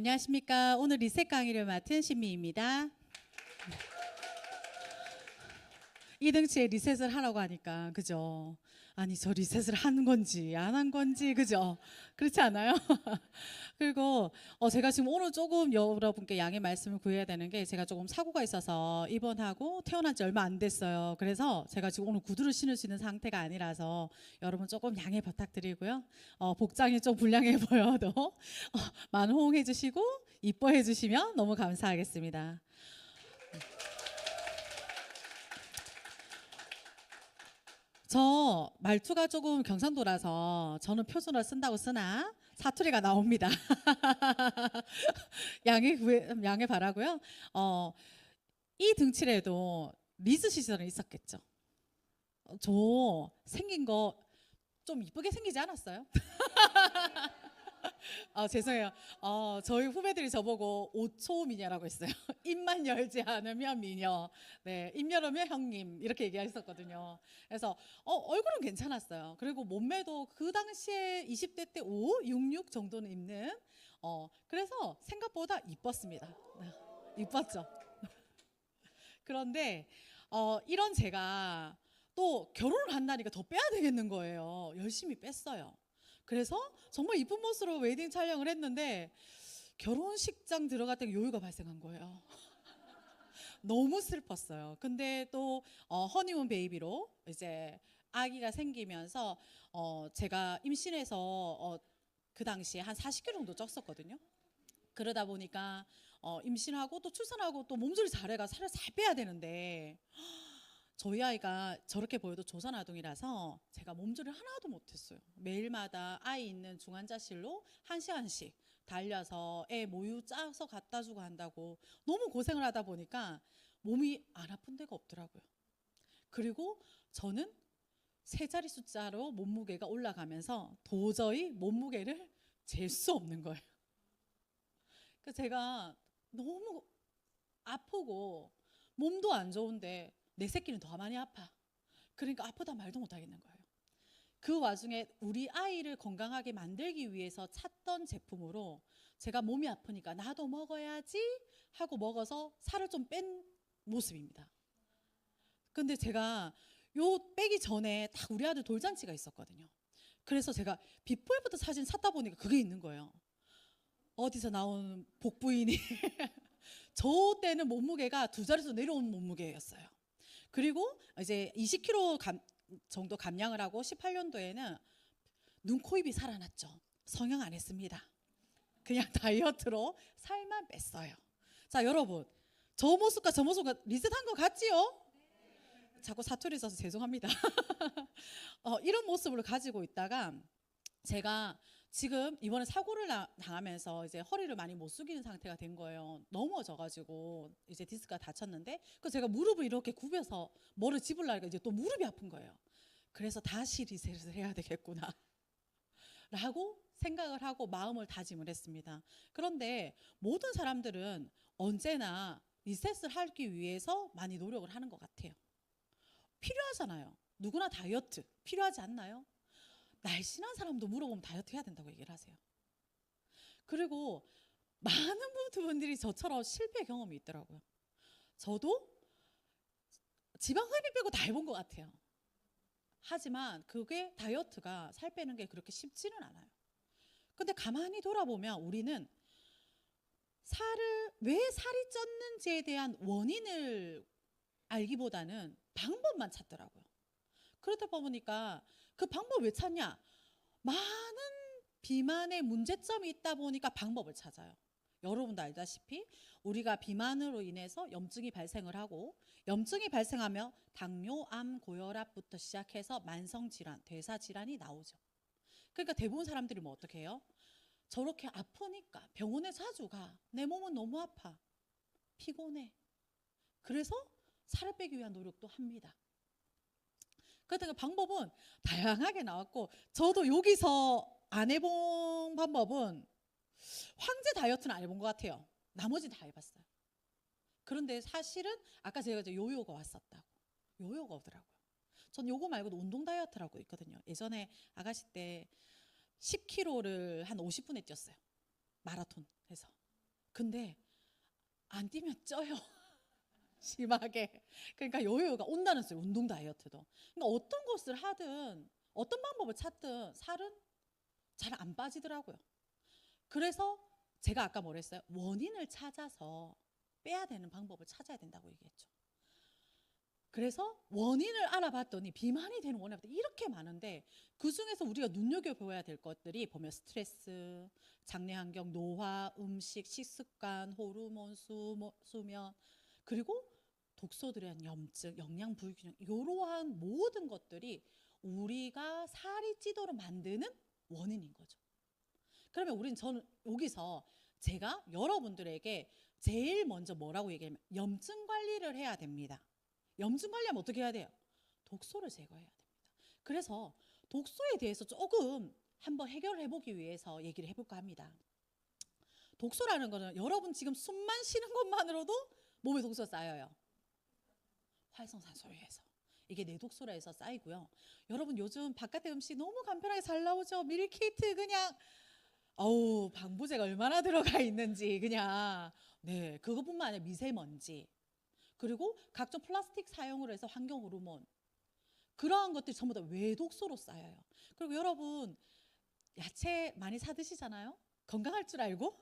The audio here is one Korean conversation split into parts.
안녕하십니까. 오늘 리셋 강의를 맡은 신미입니다. 이등치에 리셋을 하라고 하니까 그죠? 아니 저 리셋을 한 건지 안 한 건지 그죠? 그렇지 않아요? 그리고 어 제가 지금 오늘 조금 여러분께 양해 말씀을 구해야 되는 게 제가 조금 사고가 있어서 입원하고 태어난 지 얼마 안 됐어요. 그래서 제가 지금 오늘 구두를 신을 수 있는 상태가 아니라서 여러분 조금 양해 부탁드리고요. 어 복장이 좀 불량해 보여도 어, 많은 호응해 주시고 이뻐해 주시면 너무 감사하겠습니다. 저 말투가 조금 경상도라서 저는 표준어 쓴다고 쓰나 사투리가 나옵니다. 양해 구해, 양해 바라고요. 어, 이 등칠에도 리즈 시절은 있었겠죠. 어, 저 생긴 거 좀 이쁘게 생기지 않았어요? 아 죄송해요. 어, 저희 후배들이 저보고 5초 미녀라고 했어요. 입만 열지 않으면 미녀. 네, 입 열으면 형님 이렇게 얘기했었거든요. 그래서 어, 얼굴은 괜찮았어요. 그리고 몸매도 그 당시에 20대 때 5, 66 정도는 입는. 어, 그래서 생각보다 이뻤습니다. 네, 이뻤죠. 그런데 어, 이런 제가 또 결혼을 한다니까 더 빼야 되겠는 거예요. 열심히 뺐어요. 그래서 정말 이쁜 모습으로 웨딩 촬영을 했는데 결혼식장 때 요요가 발생한 거예요. 너무 슬펐어요. 근데 또 어, 허니문 베이비로 이제 아기가 생기면서 어, 제가 임신해서 어, 그 당시에 한 40kg 정도 쪘었거든요. 그러다 보니까 어, 임신하고 또 출산하고 또 몸조리 잘해가 살을 잘 빼야 되는데 저희 아이가 저렇게 보여도 조선 아동이라서 제가 몸조리를 하나도 못했어요. 매일마다 아이 있는 중환자실로 한 시간씩 달려서 애 모유 짜서 갖다 주고 한다고 너무 고생을 하다 보니까 몸이 안 아픈 데가 없더라고요. 그리고 저는 세 자리 숫자로 몸무게가 올라가면서 도저히 몸무게를 잴 수 없는 거예요. 그래서 제가 너무 아프고 몸도 안 좋은데 내 새끼는 더 많이 아파. 그러니까 아프다 말도 못 하겠는 거예요. 그 와중에 우리 아이를 건강하게 만들기 위해서 찾던 제품으로 제가 몸이 아프니까 나도 먹어야지 하고 먹어서 살을 좀 뺀 모습입니다. 근데 제가 요 빼기 전에 딱 우리 아들 돌잔치가 있었거든요. 그래서 제가 비포에부터 사진 찾다 보니까 그게 있는 거예요. 어디서 나온 복부인이 저 때는 몸무게가 두 자릿수 내려온 몸무게였어요. 그리고 이제 20kg 감, 정도 감량을 하고 18년도에는 눈, 코, 입이 살아났죠. 성형 안 했습니다. 그냥 다이어트로 살만 뺐어요. 자, 여러분. 저 모습과 저 모습과 리셋한 거 같지요? 자꾸 사투리 써서 죄송합니다. 어, 이런 모습을 가지고 있다가 제가 지금 이번에 사고를 나- 당하면서 이제 허리를 많이 못 숙이는 상태가 된 거예요. 넘어져가지고 이제 디스크가 다쳤는데 그 제가 무릎을 이렇게 굽혀서 뭐를 집으려니까 이제 또 무릎이 아픈 거예요. 그래서 다시 리셋을 해야 되겠구나. 라고 생각을 하고 마음을 다짐을 했습니다. 그런데 모든 사람들은 언제나 리셋을 하기 위해서 많이 노력을 하는 것 같아요. 필요하잖아요. 누구나 다이어트 필요하지 않나요? 날씬한 사람도 물어보면 다이어트 해야 된다고 얘기를 하세요. 그리고 많은 분들이 저처럼 실패 경험이 있더라고요. 저도 지방 흡입 빼고 다 해본 것 같아요. 하지만 그게 다이어트가 살 빼는 게 그렇게 쉽지는 않아요. 근데 가만히 돌아보면 우리는 살을 왜 살이 쪘는지에 대한 원인을 알기보다는 방법만 찾더라고요. 그러다 보니까 그 방법 왜 찾냐? 많은 비만의 문제점이 있다 보니까 방법을 찾아요. 여러분도 알다시피 우리가 비만으로 인해서 염증이 발생을 하고 염증이 발생하며 당뇨, 암, 고혈압부터 시작해서 만성 질환, 대사 질환이 나오죠. 그러니까 대부분 사람들이 뭐 어떻게 해요? 저렇게 아프니까 병원에 자주 가. 내 몸은 너무 아파. 피곤해. 그래서 살을 빼기 위한 노력도 합니다. 그러니까 방법은 다양하게 나왔고 저도 여기서 안 해본 방법은 황제 다이어트는 안 해본 것 같아요. 나머지 다 해봤어요. 그런데 사실은 아까 제가 요요가 왔었다고 요요가 오더라고요. 전 요거 말고도 운동 다이어트라고 있거든요. 예전에 아가씨 때 10km를 한 50분에 뛰었어요. 마라톤 해서 근데 안 뛰면 쪄요. 심하게. 그러니까 요요가 온다는 소리, 운동 다이어트도. 그러니까 어떤 것을 하든 어떤 방법을 찾든 살은 잘 안 빠지더라고요. 그래서 제가 아까 뭐랬어요? 원인을 찾아서 빼야 되는 방법을 찾아야 된다고 얘기했죠. 그래서 원인을 알아봤더니 비만이 되는 원인이 이렇게 많은데 그 중에서 우리가 눈여겨보아야 될 것들이 보면 스트레스, 장내 환경, 노화, 음식, 식습관, 호르몬, 수, 수면, 그리고 독소들에 대한 염증, 영양 불균형 이러한 모든 것들이 우리가 살이 찌도록 만드는 원인인 거죠. 그러면 우리는 저는 여기서 제가 여러분들에게 제일 먼저 뭐라고 얘기하면 염증 관리를 해야 됩니다. 염증 관리하면 어떻게 해야 돼요? 독소를 제거해야 됩니다. 그래서 독소에 대해서 조금 한번 해결해 보기 위해서 얘기를 해볼까 합니다. 독소라는 거는 여러분 지금 숨만 쉬는 것만으로도 몸에 독소 쌓여요. 활성산소에 의해서. 이게 내 독소라 해서 쌓이고요. 여러분 요즘 바깥에 음식 너무 간편하게 잘 나오죠. 밀키트 그냥 어우 방부제가 얼마나 들어가 있는지 그냥 네 그것뿐만 아니라 미세먼지 그리고 각종 플라스틱 사용으로 해서 환경 호르몬 그러한 것들이 전부 다 외독소로 쌓여요. 그리고 여러분 야채 많이 사 드시잖아요. 건강할 줄 알고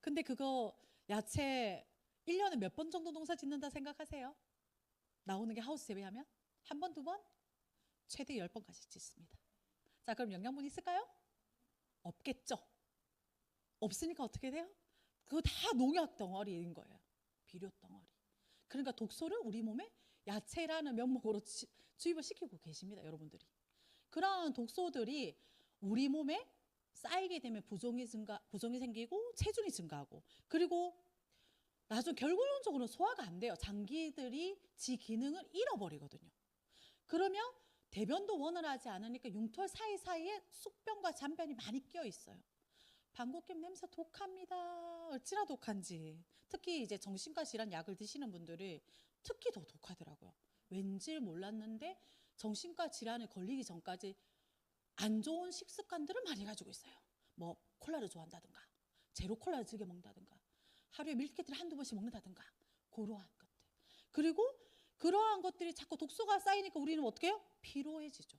근데 그거 야채 1년에 몇 번 정도 농사 짓는다 생각하세요? 나오는 게 하우스 재배하면 한 번, 두 번, 최대 열 번까지 짓습니다. 자, 그럼 영양분 있을까요? 없겠죠. 없으니까 어떻게 돼요? 그거 다 농약 덩어리인 거예요. 비료 덩어리. 그러니까 독소를 우리 몸에 야채라는 명목으로 지- 주입을 시키고 계십니다, 여러분들이. 그러한 독소들이 우리 몸에 쌓이게 되면 부종이 증가, 부종이 생기고 체중이 증가하고 그리고 나중 결국적으로 소화가 안 돼요. 장기들이 지 기능을 잃어버리거든요. 그러면 대변도 원활하지 않으니까 융털 사이사이에 숙변과 잔변이 많이 끼어 있어요. 방귀낌 냄새 독합니다. 어찌나 독한지. 특히 이제 정신과 질환 약을 드시는 분들이 특히 더 독하더라고요. 왠지 몰랐는데 정신과 질환에 걸리기 전까지 안 좋은 식습관들을 많이 가지고 있어요. 뭐 콜라를 좋아한다든가, 제로 콜라를 즐겨 먹는다든가, 하루에 밀키트를 한두 번씩 먹는다든가, 그러한 것들. 그리고 그러한 것들이 자꾸 독소가 쌓이니까 우리는 어떻게 해요? 피로해지죠.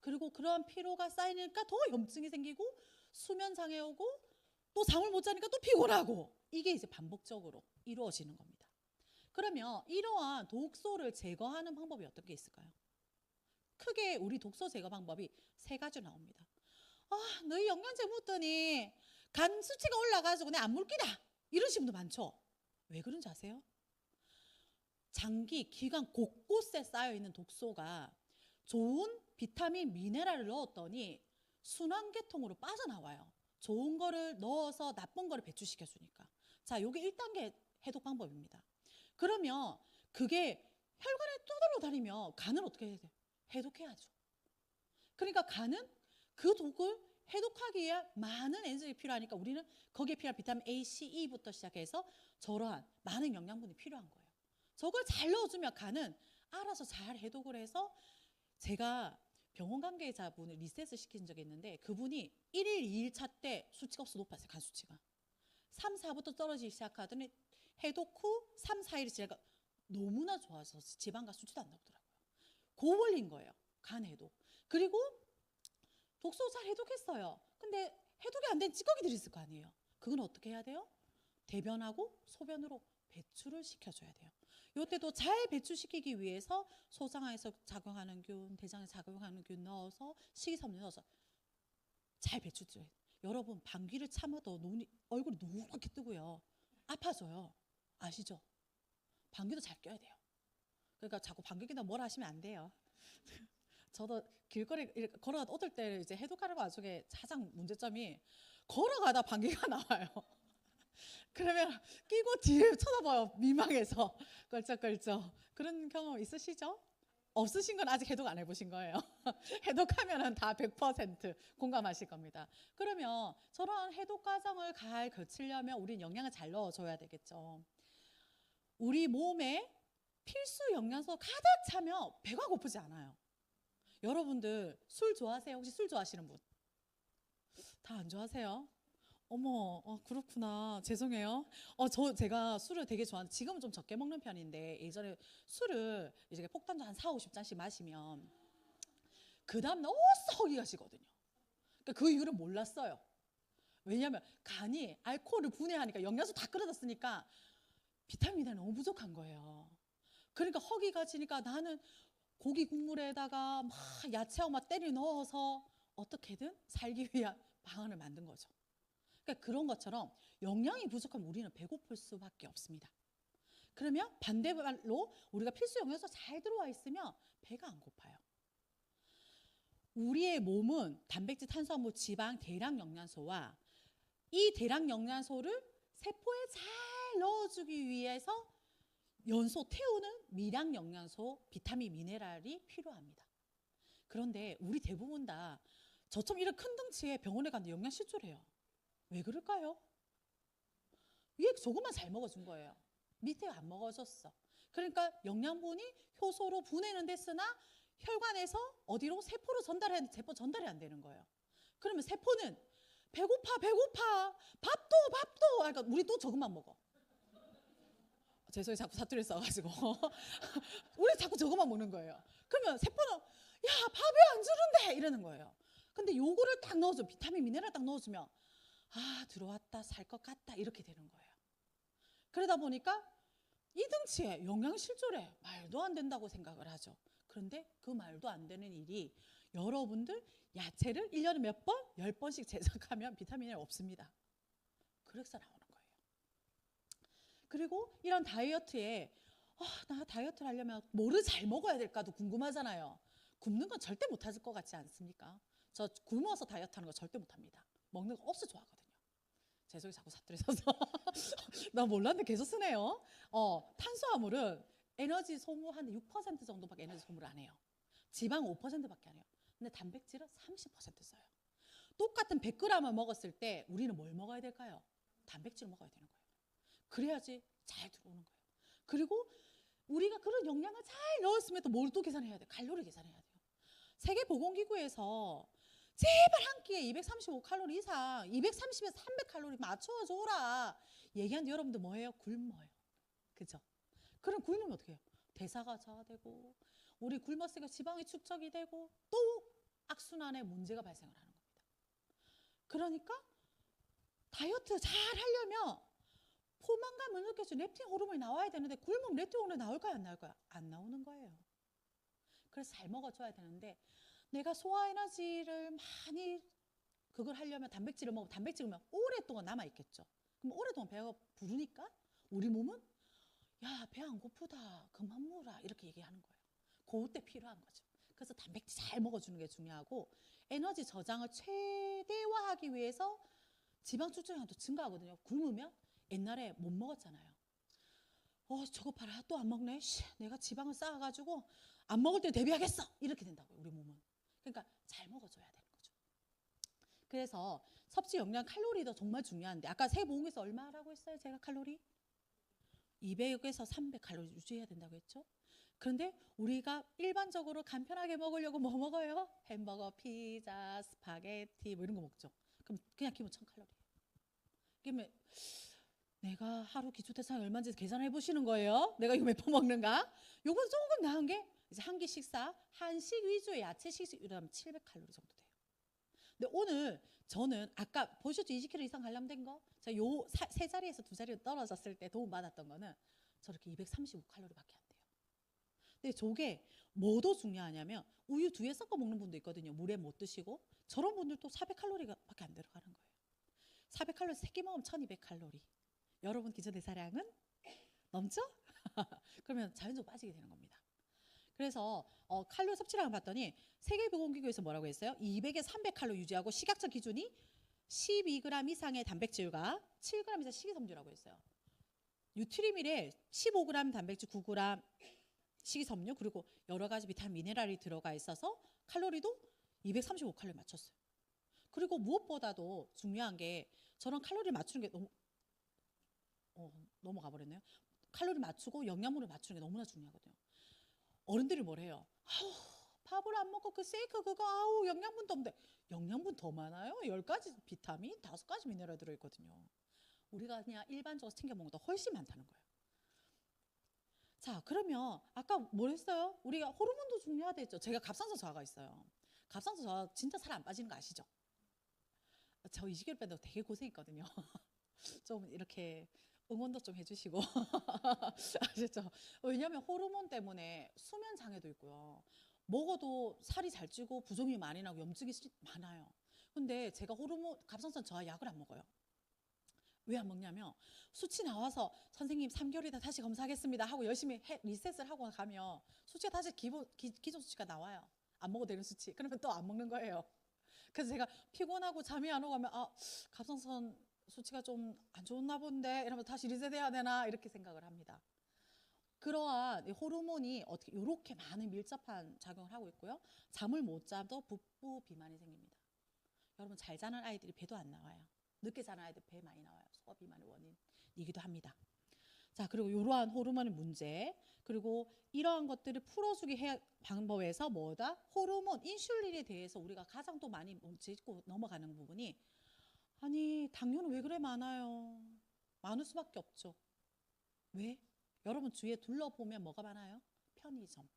그리고 그러한 피로가 쌓이니까 더 염증이 생기고 수면 장애 오고 또 잠을 못 자니까 또 피곤하고 이게 이제 반복적으로 이루어지는 겁니다. 그러면 이러한 독소를 제거하는 방법이 어떤 게 있을까요? 크게 우리 독소 제거 방법이 세 가지 나옵니다. 아, 너희 영양제 묻더니 간 수치가 올라가지고 내안 물기다. 이러신 분도 많죠. 왜 그런지 아세요? 장기, 기관 곳곳에 쌓여 있는 독소가 좋은 비타민, 미네랄을 넣었더니 순환계통으로 빠져나와요. 좋은 거를 넣어서 나쁜 거를 배출시켜 주니까. 자, 요게 1단계 해독 방법입니다. 그러면 그게 혈관에 떠돌아 다니면 간을 어떻게 해야 돼요? 해독해야죠. 그러니까 간은 그 독을 해독하기 위해 많은 엔zy이 필요하니까 우리는 거기에 필요한 비타민 A, C, E부터 시작해서 저러한 많은 영양분이 필요한 거예요. 저걸 잘 넣어주면 간은 알아서 잘 해독을 해서 제가 병원 관계자분을 리셋을 시킨 적이 있는데 그분이 1일, 2일 차 때 수치가 없어 높았어요. 간 수치가. 3, 4부터 떨어지기 시작하더니 해독 후 3, 4일 지나가 너무나 좋아서 지방과 수치도 안 나오더라고요. 고원리인 거예요. 간 해독. 그리고 독소 잘 해독했어요. 근데 해독이 안 된 찌꺼기들이 있을 거 아니에요. 그건 어떻게 해야 돼요? 대변하고 소변으로 배출을 시켜줘야 돼요. 이때도 잘 배출시키기 위해서 소장에서 작용하는 균, 대장에서 작용하는 균 넣어서 식이섬유 넣어서 잘 배출줘요. 여러분 방귀를 참아도 눈이 얼굴이 노랗게 뜨고요. 아파져요. 아시죠? 방귀도 잘 껴야 돼요. 그러니까 자꾸 방귀 낀다 뭘 하시면 안 돼요. 저도 길거리 걸어가다 어떨 때 이제 해독하는 와중에 가장 문제점이 걸어가다 방귀가 나와요. 그러면 끼고 뒤에 쳐다봐요. 민망해서 걸쩍걸쩍 그런 경험 있으시죠? 없으신 건 아직 해독 안 해보신 거예요. 해독하면은 다 100% 공감하실 겁니다. 그러면 저런 해독 과정을 잘 거치려면 우리는 영양을 잘 넣어줘야 되겠죠. 우리 몸에 필수 영양소 가득 차면 배가 고프지 않아요. 여러분들 술 좋아하세요? 혹시 술 좋아하시는 분? 다 안 좋아하세요? 어머, 어, 그렇구나. 죄송해요. 어, 저 제가 술을 되게 좋아하는 지금은 좀 적게 먹는 편인데 예전에 술을 이제 폭탄주 한 4, 50잔씩 마시면 그 다음 날 어서 허기가 지거든요. 그러니까 그 이유를 몰랐어요. 왜냐하면 간이 알코올을 분해하니까 영양소 다 끌어졌으니까 비타민이 너무 부족한 거예요. 그러니까 허기가 지니까 나는 고기 국물에다가 막 야채하고 막 때려 넣어서 어떻게든 살기 위한 방안을 만든 거죠. 그러니까 그런 것처럼 영양이 부족하면 우리는 배고플 수밖에 없습니다. 그러면 반대말로 우리가 필수 영양소 잘 들어와 있으면 배가 안 고파요. 우리의 몸은 단백질, 탄수화물, 지방, 대량 영양소와 이 대량 영양소를 세포에 잘 넣어주기 위해서 연소 태우는 미량 영양소, 비타민, 미네랄이 필요합니다. 그런데 우리 대부분 다 저처럼 이런 큰 덩치에 병원에 갔는데 영양 실조래요. 왜 그럴까요? 위에 조금만 잘 먹어준 거예요. 밑에 안 먹어줬어. 그러니까 영양분이 효소로 분해는 됐으나 혈관에서 어디로 세포로 전달해야 세포 전달이 안 되는 거예요. 그러면 세포는 배고파 배고파 밥도 밥도 그러니까 우리 또 저것만 먹어. 죄송해요 자꾸 사투리 써가지고 우리 자꾸 저것만 먹는 거예요. 그러면 세포는 야 밥이 안 주는데 이러는 거예요. 근데 요거를 딱 넣어줘 비타민 미네랄 딱 넣어주면 아 들어왔다 살 것 같다 이렇게 되는 거예요. 그러다 보니까 이 등치에 영양실조래 말도 안 된다고 생각을 하죠. 그런데 그 말도 안 되는 일이 여러분들 야채를 1년에 몇 번? 10번씩 제작하면 비타민이 없습니다. 그래서 거예요. 그리고 이런 다이어트에 아, 나 다이어트를 하려면 뭐를 잘 먹어야 될까도 궁금하잖아요. 굶는 건 절대 못 하실 것 같지 않습니까? 저 굶어서 다이어트 하는 거 절대 못 합니다. 먹는 거 없어 좋아하거든요. 죄송해요 자꾸 사투리 써서 나 몰랐는데 계속 쓰네요. 어, 탄수화물은 에너지 소모 한 6% 정도밖에 에너지 소모를 안 해요. 지방 5%밖에 안 해요. 근데 단백질은 30% 써요. 똑같은 100g을 먹었을 때 우리는 뭘 먹어야 될까요? 단백질을 먹어야 되는 거예요. 그래야지 잘 들어오는 거예요. 그리고 우리가 그런 영양을 잘 넣었으면 또 뭘 또 계산해야 돼요? 칼로리 계산해야 돼요. 세계보건기구에서 제발 한 끼에 235 칼로리 이상, 230에서 300 칼로리 맞춰줘라. 얘기하는데 여러분들 뭐예요? 굶어요. 그죠? 그럼 굶으면 어떻게 해요? 대사가 저하되고 우리 굶었으니까 지방이 축적이 되고 또 악순환의 문제가 발생을 하는 겁니다. 그러니까 다이어트 잘 하려면 포만감을 느껴서 렙틴 호르몬이 나와야 되는데 굶으면 렙틴 호르몬이 나올까요? 안 나올까요? 안 나오는 거예요. 그래서 잘 먹어줘야 되는데 내가 소화 에너지를 많이 그걸 하려면 단백질을 먹으면 단백질을 먹으면 오랫동안 남아있겠죠. 그럼 오랫동안 배가 부르니까 우리 몸은 야, 배 안 고프다. 그만 먹어라. 이렇게 얘기하는 거예요. 그때 필요한 거죠. 그래서 단백질 잘 먹어주는 게 중요하고 에너지 저장을 최대화하기 위해서 지방 또 증가하거든요. 굶으면 옛날에 못 먹었잖아요. 어, 저거 봐라. 또 안 먹네. 씨, 내가 지방을 쌓아가지고 안 먹을 때 대비하겠어. 이렇게 된다고요. 우리 몸은. 그러니까 잘 먹어줘야 되는 거죠. 그래서 섭취 영양 칼로리도 정말 중요한데 아까 세모음에서 얼마라고 했어요? 제가 칼로리? 200에서 300 칼로리 유지해야 된다고 했죠. 그런데 우리가 일반적으로 간편하게 먹으려고 뭐 먹어요? 햄버거, 피자, 스파게티 뭐 이런 거 먹죠. 그럼 그냥 기본 1000 칼로리. 그러면 내가 하루 기초 대사량이 얼마인지 계산해 보시는 거예요. 내가 이거 몇 번 먹는가? 요건 조금 나은 게 이제 한 끼 식사 한식 위주의 야채 식식 이러면 700칼로리 정도 돼요. 근데 오늘 저는 아까 보셨죠? 20kg 이상 관람된 거? 제가 요 세 자리에서 두 자리로 떨어졌을 때 도움 받았던 거는 저렇게 235칼로리밖에 안 돼요. 근데 저게 뭐도 중요하냐면 우유 두에 섞어 먹는 분도 있거든요. 물에 못 드시고 저런 분들도 400칼로리밖에 안 들어가는 거예요. 400칼로리 세끼 먹으면 1200칼로리. 여러분 기존 대사량은 넘죠? 그러면 자연적으로 빠지게 되는 겁니다. 그래서 어, 칼로리 섭취량을 봤더니 세계보건기구에서 뭐라고 했어요? 200에 300칼로 유지하고 식약처 기준이 12g 이상의 단백질과 7g 이상 식이섬유라고 했어요. 뉴트리밀에 15g 단백질, 9g 식이섬유 그리고 여러 가지 비타민 미네랄이 들어가 있어서 칼로리도 235칼로리 맞췄어요. 그리고 무엇보다도 중요한 게 저런 칼로리 맞추는 게 너무 어, 넘어가 버렸네요. 칼로리 맞추고 영양분을 맞추는 게 너무나 중요하거든요. 어른들이 뭘 해요? 아우, 밥을 안 먹고 그 세이크 그거 아우 영양분도 없는데 영양분 더 많아요. 열 가지 비타민, 다섯 가지 미네랄 들어 있거든요. 우리가 그냥 일반적으로 챙겨 먹는 것보다 훨씬 많다는 거예요. 자, 그러면 아까 뭘 했어요? 우리가 호르몬도 중요하다 했죠. 제가 갑상선 저하가 있어요. 갑상선 저하 진짜 살 안 빠지는 거 아시죠? 저 20개월 빼도 되게 고생했거든요. 좀 이렇게 응원도 좀 해주시고 아셨죠? 왜냐하면 호르몬 때문에 수면 장애도 있고요. 먹어도 살이 잘 찌고 부종이 많이 나고 염증이 시- 많아요. 근데 제가 호르몬 갑상선 저하 약을 안 먹어요. 왜 안 먹냐면 수치 나와서 선생님 3개월이다 다시 검사하겠습니다 하고 열심히 해, 리셋을 하고 가면 수치가 다시 기본 기, 기존 수치가 나와요. 안 먹어도 되는 수치. 그러면 또 안 먹는 거예요. 그래서 제가 피곤하고 잠이 안 오고 하면 아 갑상선 수치가 좀 안 좋나 본데 이러면 다시 리셋해야 되나 이렇게 생각을 합니다. 그러한 이 호르몬이 어떻게 이렇게 많은 밀접한 작용을 하고 있고요. 잠을 못 자도 붓부 비만이 생깁니다. 여러분 잘 자는 아이들이 배도 안 나와요. 늦게 자는 아이들 배 많이 나와요. 소화 비만의 원인이기도 합니다. 자 그리고 이러한 호르몬의 문제 그리고 이러한 것들을 풀어주기 해 방법에서 뭐다 호르몬 인슐린에 대해서 우리가 가장 또 많이 짚고 넘어가는 부분이 아니 당뇨는 왜 그래 많아요? 많을 수밖에 없죠. 왜? 여러분 주위에 둘러보면 뭐가 많아요? 편의점.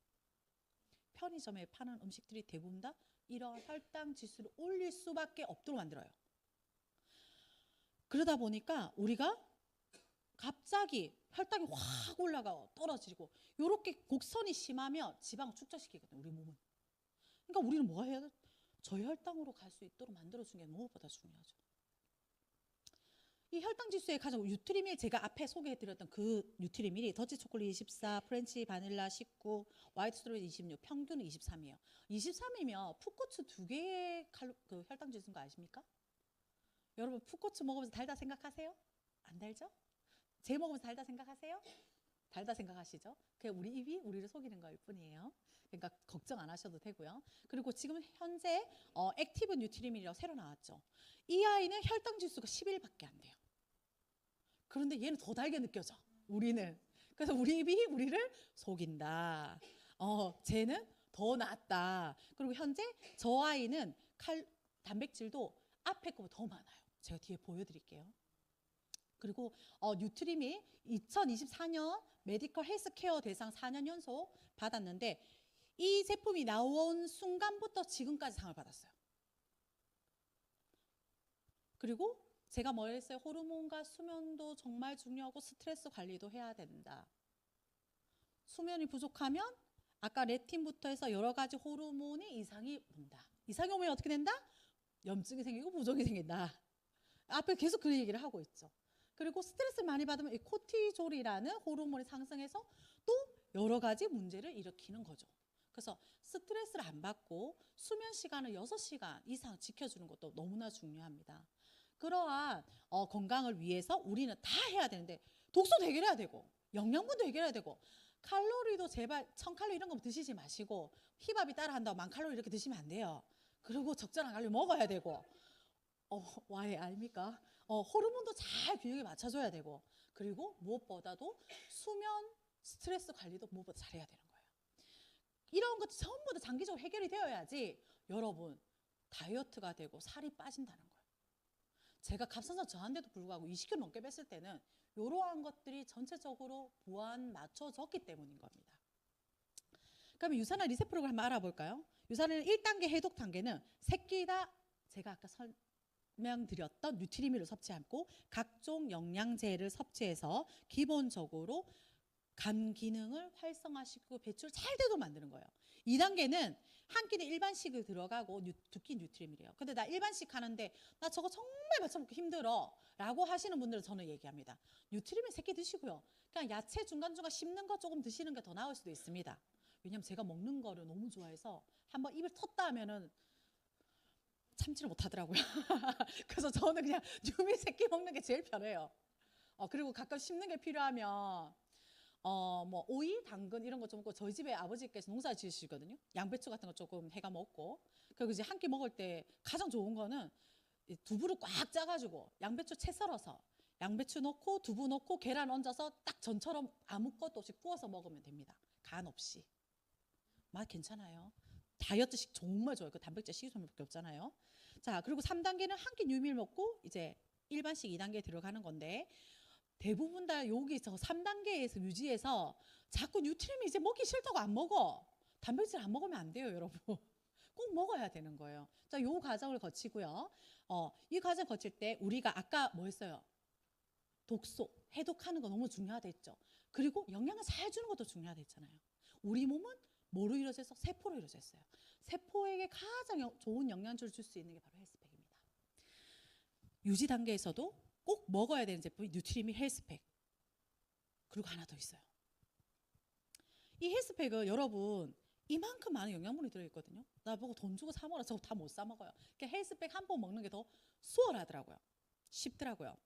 편의점에 파는 음식들이 대부분 다 이러한 혈당 지수를 올릴 수밖에 없도록 만들어요. 그러다 보니까 우리가 갑자기 혈당이 확 올라가 떨어지고 이렇게 곡선이 심하면 지방을 축적시키거든요 우리 몸은. 그러니까 우리는 뭐가 해야 돼? 저혈당으로 갈 수 있도록 만들어주는 게 무엇보다 중요하죠 이 혈당 지수에 가장 뉴트리밀 제가 앞에 소개해드렸던 그 뉴트리밀이 더치 초콜릿 24, 프렌치 바닐라 19, 화이트 스트로베리 26, 평균은 23이에요. 23이면 풋고추 두 개의 칼로, 그 혈당 지수인 거 아십니까? 여러분 풋고추 먹으면서 달다 생각하세요? 안 달죠? 제 먹으면서 달다 생각하세요? 달다 생각하시죠? 그냥 우리 입이 우리를 속이는 거일 뿐이에요. 그러니까 걱정 안 하셔도 되고요. 그리고 지금 현재 어, 액티브 뉴트리밀이라고 새로 나왔죠. 이 아이는 혈당 지수가 11밖에 안 돼요. 그런데 얘는 더 달게 느껴져. 우리는. 그래서 우리 입이 우리를 속인다. 어, 쟤는 더 낫다. 그리고 현재 저 아이는 칼 단백질도 앞에 거보다 더 많아요. 제가 뒤에 보여드릴게요. 그리고 어, 뉴트림이 2024년 메디컬 헬스케어 대상 4년 연속 받았는데 이 제품이 나온 순간부터 지금까지 상을 받았어요. 그리고 제가 뭐 했어요? 호르몬과 수면도 정말 중요하고 스트레스 관리도 해야 된다. 수면이 부족하면 아까 레틴부터 해서 여러 가지 호르몬이 이상이 온다. 이상이 오면 어떻게 된다? 염증이 생기고 부종이 생긴다. 앞에 계속 그 얘기를 하고 있죠. 그리고 스트레스를 많이 받으면 이 코티졸이라는 호르몬이 상승해서 또 여러 가지 문제를 일으키는 거죠. 그래서 스트레스를 안 받고 수면 시간을 6시간 이상 지켜주는 것도 너무나 중요합니다. 그러한 어, 건강을 위해서 우리는 다 해야 되는데 독소도 해결해야 되고 영양분도 해결해야 되고 칼로리도 제발 천 칼로리 이런 거 드시지 마시고 힙합이 따라한다고 만 칼로리 이렇게 드시면 안 돼요. 그리고 적절한 칼로리 먹어야 되고 어, 와해 아닙니까? 어, 호르몬도 잘 균형에 맞춰줘야 되고 그리고 무엇보다도 수면 스트레스 관리도 무엇보다 잘해야 되는 거예요. 이런 것도 전부 다 장기적으로 해결이 되어야지 여러분 다이어트가 되고 살이 빠진다는 거예요. 제가 갑상선 저한데도 불구하고 20kg 넘게 뺐을 때는 이러한 것들이 전체적으로 보완 맞춰졌기 때문인 겁니다. 그러면 유산화 리셋 프로그램 알아볼까요? 유산화 1단계 해독 단계는 새끼다 제가 아까 설명드렸던 뉴트리밀을 섭취하고 각종 영양제를 섭취해서 기본적으로 간 기능을 활성화시키고 배출 잘 되도록 만드는 거예요. 2단계는 한 끼는 일반식을 들어가고 뉴, 두끼 뉴트림이래요. 근데 나 일반식 하는데 나 저거 정말 맞춰먹기 힘들어 라고 하시는 분들은 저는 얘기합니다. 뉴트림은 새끼 드시고요. 그냥 야채 중간중간 씹는 거 조금 드시는 게 더 나을 수도 있습니다. 왜냐면 제가 먹는 거를 너무 좋아해서 한번 입을 텄다 하면은 참지를 못하더라고요. 그래서 저는 그냥 뉴미 새끼 먹는 게 제일 편해요. 어, 그리고 가끔 씹는 게 필요하면 어, 뭐 오이, 당근 이런 거 좀 먹고 저희 집에 아버지께서 농사 지으시거든요. 양배추 같은 거 조금 해가 먹고 그리고 이제 한 끼 먹을 때 가장 좋은 거는 이 두부를 꽉 짜가지고 양배추 채 썰어서 양배추 넣고 두부 넣고 계란 얹어서 딱 전처럼 아무것도 없이 구워서 먹으면 됩니다. 간 없이 맛 괜찮아요. 다이어트식 정말 좋아요. 그 단백질 식이섬유밖에 없잖아요. 자, 그리고 3단계는 한 끼 유밀 먹고 이제 일반식 2단계 들어가는 건데 대부분 다 여기서 3단계에서 유지해서 자꾸 뉴트리미 이제 먹기 싫다고 안 먹어. 단백질 안 먹으면 안 돼요, 여러분. 꼭 먹어야 되는 거예요. 자, 요 과정을 거치고요. 어, 이 과정 거칠 때 우리가 아까 뭐 했어요? 독소, 해독하는 거 너무 중요하다 했죠. 그리고 영양을 잘 주는 것도 중요하다 했잖아요. 우리 몸은 뭐로 이루어져 있어? 세포로 이루어져 있어요. 세포에게 가장 영- 좋은 영양소를 줄 수 있는 게 바로 헬스팩입니다. 유지 단계에서도 꼭 먹어야 되는 제품이 뉴트리미 헬스팩. 그리고 하나 더 있어요. 이 헬스팩은 여러분 이만큼 많은 영양분이 들어있거든요. 나보고 돈 주고 사 먹으라 저다못 사 먹어요. 그러니까 헬스팩 한번 먹는 게 더 수월하더라고요. 쉽더라고요.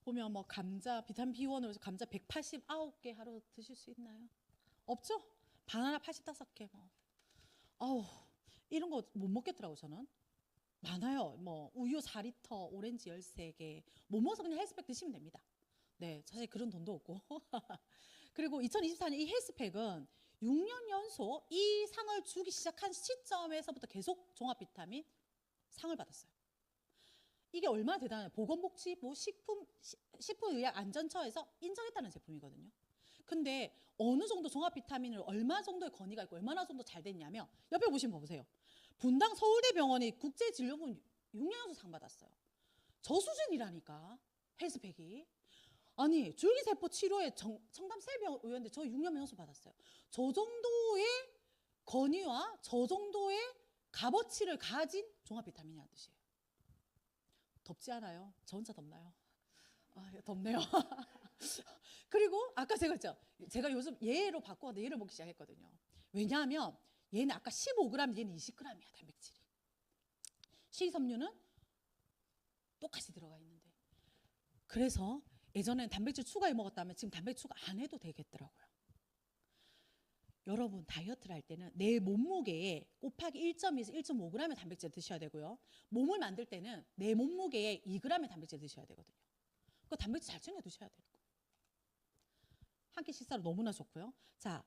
보면 뭐 감자 비타민 B1으로 해서 감자 189개 하루 드실 수 있나요? 없죠? 바나나 85개 뭐. 아우 이런 거 못 먹겠더라고 저는. 많아요. 뭐 우유 4리터, 오렌지 13개. 못 먹어서 그냥 헬스팩 드시면 됩니다. 네, 사실 그런 돈도 없고. 그리고 2024년 이 헬스팩은 6년 연속 이 상을 주기 시작한 시점에서부터 계속 종합 비타민 상을 받았어요. 이게 얼마나 대단해요. 보건복지부 식품 시- 식품의약 안전처에서 인정했다는 제품이거든요. 근데 어느 정도 종합 비타민을 얼마 정도의 건의가 있고 얼마나 정도 잘 됐냐면 옆에 보시면 보세요. 분당 서울대병원이 국제진료분 6년연속 상 받았어요. 저 수준이라니까 헬스팩이. 아니 줄기세포 치료에 정, 청담 세병 의원인데 저 6년 연속 받았어요. 저 정도의 건의와 저 정도의 값어치를 가진 종합 비타민이라는 뜻이에요. 덥지 않아요? 저 혼자 덥나요? 아, 덥네요. 그리고 아까 제가. 제가 요즘 얘로 바꾸는데 얘를 먹기 시작했거든요. 왜냐하면 얘는 아까 15g, 얘는 20g이야 단백질이. 식이섬유는 똑같이 들어가 있는데. 그래서 예전엔 단백질 추가해 먹었다면 지금 단백질 추가 안 해도 되겠더라고요. 여러분 다이어트를 할 때는 내 몸무게에 곱하기 1.2에서 1.5g의 단백질 드셔야 되고요. 몸을 만들 때는 내 몸무게에 2g의 단백질 드셔야 되거든요. 그 단백질 잘 챙겨 드셔야 돼요. 한 끼 식사로 너무나 좋고요. 자,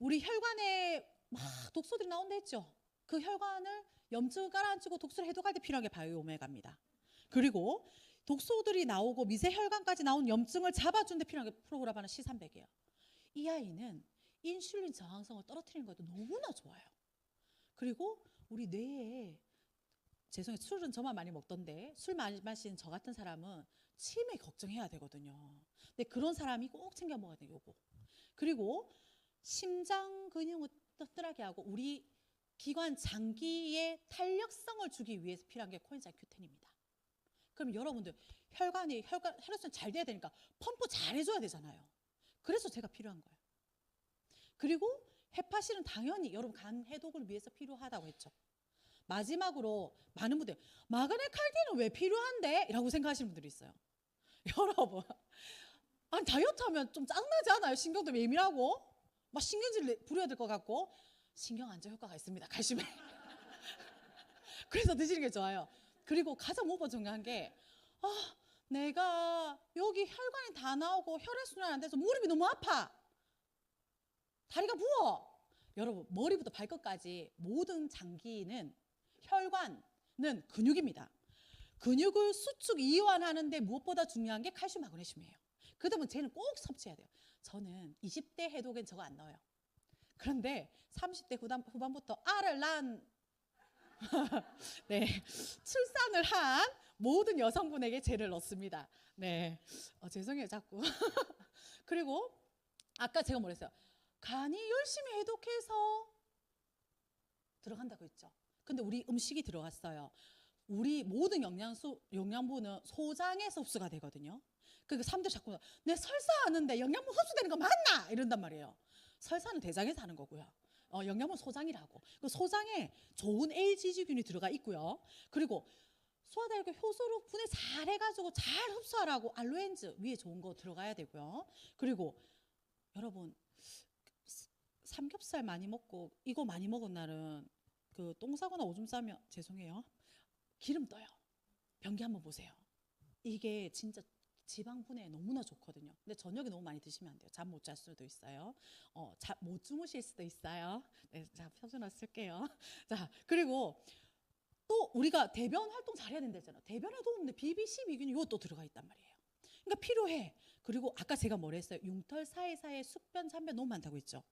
우리 혈관에 막 독소들이 나온다 했죠. 그 혈관을 염증을 깔아앉히고 독소를 해독할 때 필요한 게 바이오 오메가입니다. 그리고 독소들이 나오고 미세 혈관까지 나온 염증을 잡아준 데 필요한 게 프로그라바는 C300이에요. 이 아이는 인슐린 저항성을 떨어뜨리는 것도 너무나 좋아요. 그리고 우리 뇌에 죄송해요. 술은 저만 많이 먹던데 술 많이 마시는 저 같은 사람은 치매 걱정해야 되거든요. 근데 그런 사람이 꼭 챙겨 먹어야 돼요. 요거. 그리고 심장 근육을 튼튼하게 하고 우리 기관 장기의 탄력성을 주기 위해서 필요한 게 코엔자임 Q10입니다. 그럼 여러분들 혈관이 혈관 혈액순환 잘 돼야 되니까 펌프 잘 해줘야 되잖아요. 그래서 제가 필요한 거예요. 그리고 헤파신은 당연히 여러분 간 해독을 위해서 필요하다고 했죠. 마지막으로 많은 분들 마그네 칼디는 왜 필요한데? 라고 생각하시는 분들이 있어요. 여러분 아니 다이어트 하면 좀 짜증나지 않아요? 신경도 예민하고 막 신경질 내- 부려야 될 것 같고 신경 안정 효과가 있습니다. 칼슘에. 그래서 드시는 게 좋아요. 그리고 가장 오버 중요한 게 아, 내가 여기 혈관이 다 나오고 혈액순환 안 돼서 무릎이 너무 아파. 다리가 부어. 여러분 머리부터 발끝까지 모든 장기는 혈관은 근육입니다. 근육을 수축 이완하는데 무엇보다 중요한 게 칼슘 마그네슘이에요. 그러면 쟤는 꼭 섭취해야 돼요. 저는 20대 해독엔 저거 안 넣어요. 그런데 30대 후반, 후반부터 알을 낳은 네, 출산을 한 모든 여성분에게 쟤를 넣습니다. 네, 어, 죄송해요 자꾸. 그리고 아까 제가 뭐랬어요? 간이 열심히 해독해서 들어간다고 했죠. 근데 우리 음식이 들어갔어요. 우리 모든 영양소 영양분은 소장에서 흡수가 되거든요. 그러니까 사람들 자꾸 내 설사하는데 영양분 흡수되는 거 맞나 이런단 말이에요. 설사는 대장에서 하는 거고요. 어, 영양분 소장이라고. 그 소장에 좋은 LGG균이 들어가 있고요. 그리고 소화달걀 효소로 분해 잘 해가지고 잘 흡수하라고 알로엔즈 위에 좋은 거 들어가야 되고요. 그리고 여러분 삼겹살 많이 먹고 이거 많이 먹은 날은 그 똥 싸거나 오줌 싸면 죄송해요. 기름 떠요. 변기 한번 보세요. 이게 진짜 지방 분해에 너무나 좋거든요. 근데 저녁에 너무 많이 드시면 안 돼요. 잠 못 잘 수도 있어요. 어, 잠 못 주무실 수도 있어요. 네, 자, 표준어 쓸게요. 자, 그리고 또 우리가 대변 활동 잘해야 된다잖아. 대변에 도움되는 BB12균이 이것도 들어가 있단 말이에요. 그러니까 필요해. 그리고 아까 제가 뭐라 했어요? 융털 사이사이에 숙변, 잔변 너무 많다고 했죠.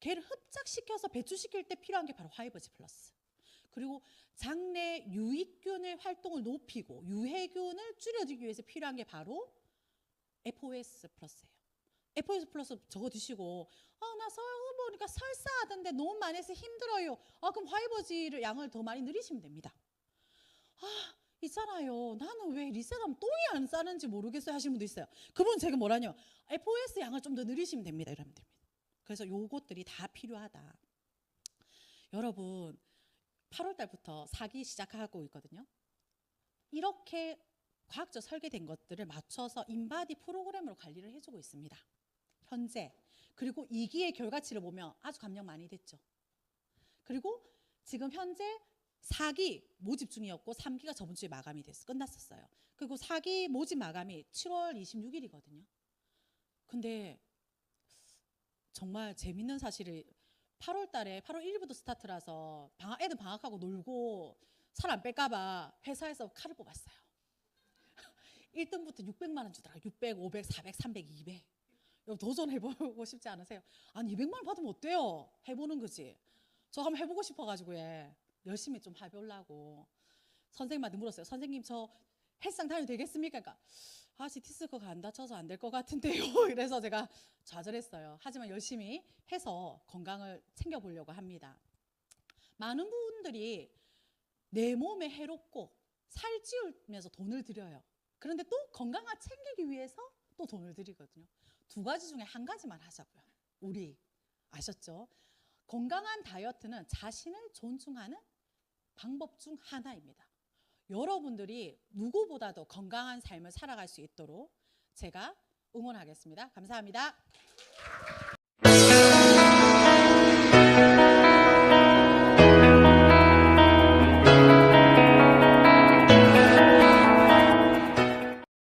걔를 흡착시켜서 배출시킬 때 필요한 게 바로 화이버지 플러스. 그리고 장내 유익균의 활동을 높이고 유해균을 줄여주기 위해서 필요한 게 바로 FOS 플러스예요. FOS 플러스 드시고 아나 서서 보니까 설사하던데 너무 많이 해서 힘들어요. 아 그럼 화이버지를 양을 더 많이 늘리시면 됩니다. 아 있잖아요. 나는 왜 리셋하면 똥이 안 싸는지 모르겠어요 하시는 분도 있어요. 그분 제가 뭐라뇨? FOS 양을 좀 더 늘리시면 됩니다. 이러면 됩니다. 그래서 요것들이 다 필요하다. 여러분 8월 달부터 사기 시작하고 있거든요. 이렇게 과학적 설계된 것들을 맞춰서 인바디 프로그램으로 관리를 해주고 있습니다. 현재 그리고 2기의 결과치를 보면 아주 감량 많이 됐죠. 그리고 지금 현재 4기 모집 중이었고 3기가 저번 주에 마감이 됐어 끝났었어요. 그리고 4기 모집 마감이 7월 26일이거든요. 근데 정말 재밌는 사실이 8월 달에 8월 1일부터 스타트라서 방학, 애들 방학하고 놀고 살 안 뺄까봐 회사에서 칼을 뽑았어요. 1등부터 600만 원 주더라. 600, 500, 400, 300, 200. 여러분 도전해보고 싶지 않으세요? 아니 200만 원 받으면 어때요? 해보는 거지. 저 한번 해보고 싶어가지고 예. 열심히 좀 해보려고 선생님한테 물었어요. 선생님 저 헬스장 다녀도 되겠습니까? 그러니까 아 시티스커가 안 다쳐서 안 될 것 같은데요. 그래서 제가 좌절했어요. 하지만 열심히 해서 건강을 챙겨보려고 합니다. 많은 분들이 내 몸에 해롭고 살찌우면서 돈을 들여요. 그런데 또 건강을 챙기기 위해서 또 돈을 들이거든요. 두 가지 중에 한 가지만 하자고요. 우리 아셨죠? 건강한 다이어트는 자신을 존중하는 방법 중 하나입니다. 여러분들이 누구보다도 건강한 삶을 살아갈 수 있도록 제가 응원하겠습니다. 감사합니다.